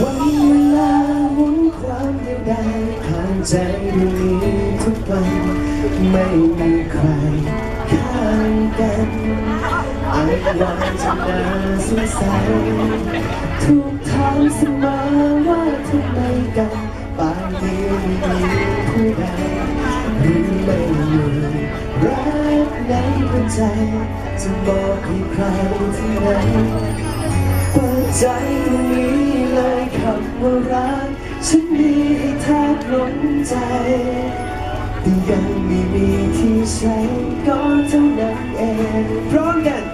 วันเวลาหมุนความเดียวดายผ่านใจดวงนี้ทุกวัน ไม่มีใครข้างกัน วันจะน่าสงสัยถูกถามเสมอว่าทำไมกันป่านนี้ไม่มีผู้ใดหรือไม่มีรักในหัวใจ จะบอกให้ใครที่ไหนเปิดใจตรงนี้เลยคำว่ารัก ฉันมีให้แทบล้นใจแต่ยังไม่มีที่ใช้ก็เท่านั้นเองพร้อมกัน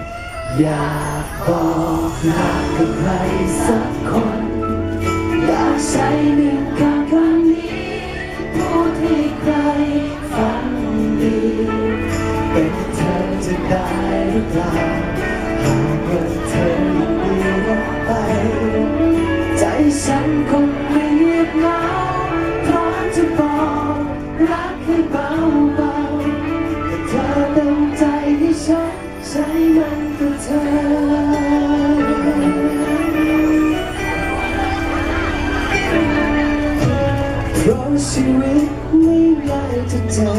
อยากบอกรักกับใครสักคน อยากใช้หนึ่งคำคำนี้พูดให้ใครฟังดี เป็นเธอจะได้หรือเปล่าหากว่าเธอยังดีรักไป ใจฉันคงไม่เงียบเหงาพร้อมจะบอกรักให้เบาเบาๆแต่เธอเต็มใจให้ฉันใช้มัน จะเจอ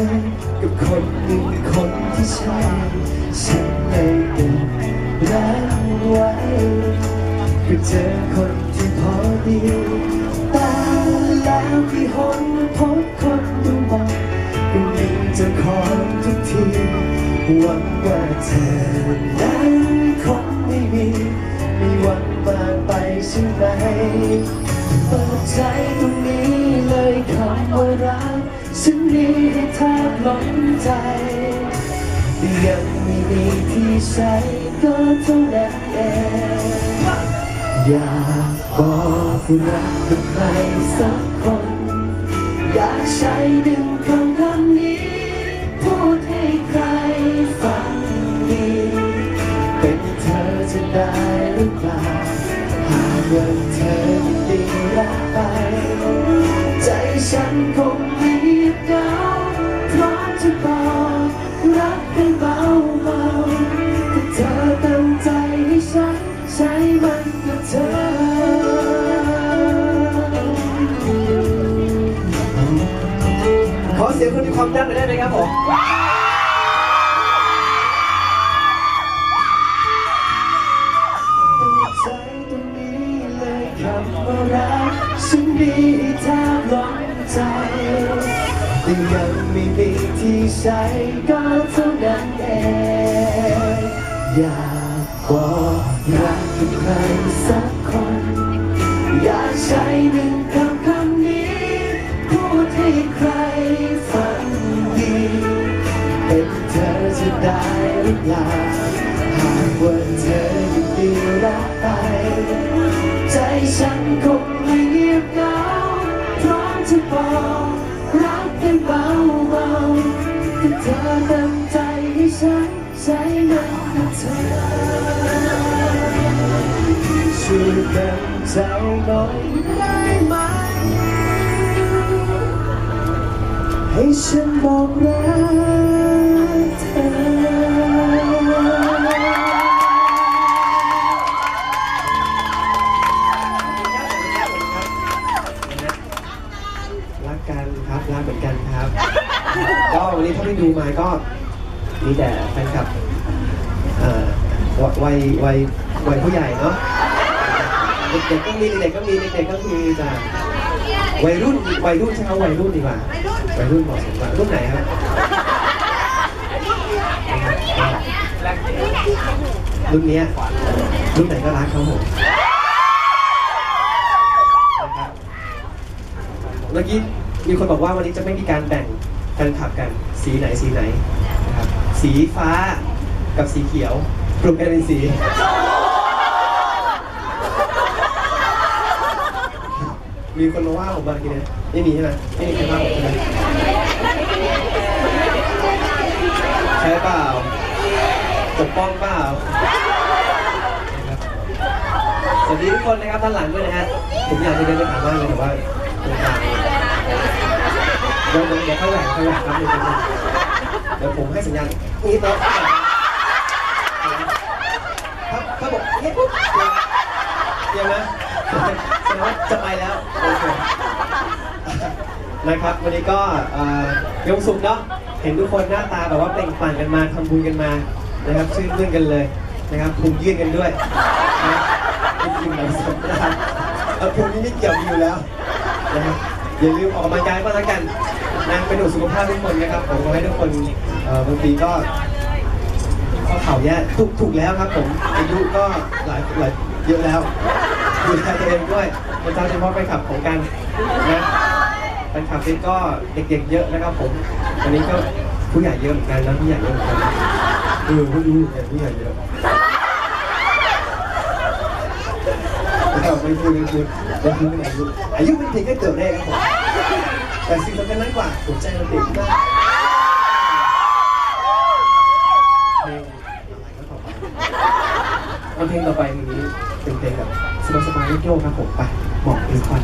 กับคนหนึ่งคนที่ใช่ฉันเลยเก็บรักไว้ก็เจอคนที่พอดีแต่แล้วที่หนพบคนดูมองก็มีเจ้าของทุกทีหวังว่าเธอ ล้นใจ ยังไม่มีที่ใช้ก็เท่านั้นเองอยากบอกรักกับใครสักคน อยากใช้ดึงคำคำนี้ เสียงคนมีความดังหน่อยได้ไหมครับผมใจตรงนี้เลยคำว่ารักฉันมีแทบล้นใจแต่ยังไม่มีที่ใช้ก็เท่านั้นเองอยาก เป็นเธอจะได้หรือเปล่าหากว่าเธอยังดีรักไป ใจฉันคงไม่เงียบเหงาพร้อมจะบอกรักให้เบาเบาแต่เธอเตั้งใจให้ฉันใช้มันกับเธอช่วยเต็มใจหน่อยได้ไหม ให้ฉันบอกรักเธอ รักกันครับ รักเหมือนกันครับ ก็วันนี้ถ้าไม่ดูมาก็มีแต่แฟนคลับเอ่อวัยวัยวัยผู้ใหญ่เนาะเด็กๆก็มีเด็กๆก็มีเด็กๆก็มีจ้ะวัยรุ่นวัยรุ่นใช่ไหมวัยรุ่นดีกว่าวัยรุ่นเหมาะสมกว่ารุ่นไหนครับ รุ่นเนี้ยรุ่นไหนก็รักเขาผมนะครับเมื่อกี้มีคนบอกว่าวันนี้จะไม่มีการแบ่งแฟนคลับกันสีไหนสีไหนนะครับสีฟ้ากับสีเขียวรวมกันเป็นสีมีคนมาว่าผมบ้างทีนี้ไม่มีใช่ไหมไม่มีใครว่าผมใช่ไหม ใช่เปล่าปกป้องเปล่าสวัสดีทุกคนนะครับด้านหลังด้วยนะฮะผมอยากจะเดินไปถามมากเลยแต่ว่าตรงกลางเดี๋ยวเดี๋ยวเดี๋ยวค่อยแหวนค่อยแหวนครับเดี๋ยวเดี๋ยวผมให้สัญญาณนี้แล้วครับถ้าบอกเฮ้ยปุ๊บเดี๋ยวนะแสดงว่าจะไปแล้วโอเคนะครับวันนี้ก็เอ่อมีควสุขเนาะ เห็นทุกคนหน้าตาแบบว่าเปล่งปลั่งกันมาทำบุญกันมานะครับ ชื่นมื่นกันเลยนะครับพุงยื่นกันด้วยนะจริงๆแบบสมนะครับเออพวกนี้ไม่เกี่ยวมีอยู่แล้วนะครับอย่าลืมออกกำลังกายบ้างแล้วกันนะเป็นห่วงสุขภาพทุกคนนะครับผมขอให้ทุกคนเอ่อบางทีก็ข้อเข่าแย่ถูกถูกแล้วครับผมอายุก็หลายหลายเยอะแล้วดูแลตัวเองด้วยเป็นเจ้าเฉพาะไปขับของกันนะ แฟนคลับฟิตก็เด็กๆเยอะนะครับผมอันนี้ก็ผู้ใหญ่เยอะเหมือนกันนะผู้ใหญ่เยอะเหมือนกันเออผู้รู้แต่ผู้ใหญ่เยอะเราไม่พูดไม่พูดไม่พูดไม่อายุอายุเป็นเพียงแค่ตัวเลขครับผมแต่สิ่งสำคัญนั้นกว่าหัวใจเราเด็กมากเพลงต่อไปนี้เป็นเพลงแบบสบายๆโยกครับผมไปบอกเอคอน